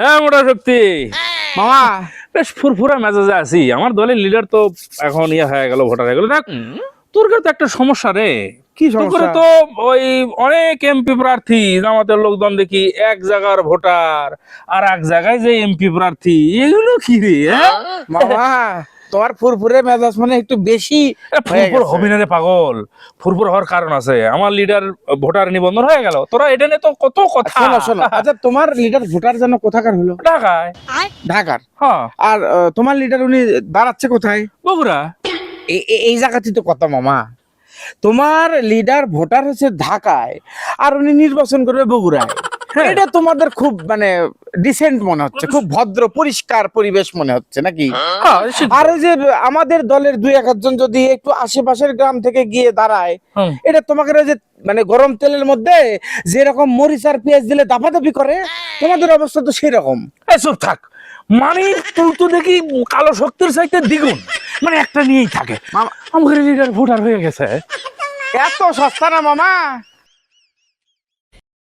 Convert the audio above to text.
হ্যাঁ মোটা শক্তি। মামা। বেশ ফুরফুরা মেজাজে আছি। আমার দলের লিডার তো এখন ইয়ে হয়ে গেল ভোটার হয়ে গেল। দেখ তোর তো একটা সমস্যা রে। কি সমস্যা? তো ওই অনেক এমপি প্রার্থী জামাতের লোকজন দেখি এক জায়গার ভোটার আর এক জায়গায় যে এমপি প্রার্থী। এগুলো কি রে হ্যাঁ? মামা তোমার ফুরফুরে মেজাজ মানে একটু বেশি ফুরফুর হবি না রে পাগল। ফুরফুর হওয়ার কারণ আছে। আমার লিডার ভোটার নিবন্ধন হয়ে গেল। তোরা এটা নিয়ে তো কত কথা। শোনো শোনো। আচ্ছা তোমার লিডার ভোটার যেন কোথাকার হলো? ঢাকায়। ঢাকার? হ্যাঁ। আর তোমার লিডার উনি দাঁড়াচ্ছে কোথায়? বগুড়া। এই জায়গাতেই তো কথা মামা। তোমার লিডার ভোটার হচ্ছে ঢাকায় আর উনি নির্বাচন করবে বগুড়ায়। হ্যাঁ। এটা তোমাদের খুব মানে ডিসেন্ট মনে হচ্ছে খুব ভদ্র পরিষ্কার পরিবেশ মনে হচ্ছে নাকি? হ্যাঁ, আর ওই যে আমাদের দলের দুই একজন যদি একটু আশেপাশের গ্রাম থেকে গিয়ে দাঁড়ায় এটা তোমাকে ওই যে মানে গরম তেলের মধ্যে যেরকম মরিচ আর পেঁয়াজ দিলে দাপাদাপি করে তোমাদের অবস্থা তো সেরকম। এ, চুপ থাক। মানে তুই তো দেখি কালো শক্তির চাইতে দ্বিগুণ। মানে একটা নিয়েই থাকে। মামা- আমাদের লিডার ভোটার হয়ে গেছে। এত সস্তা না মামা।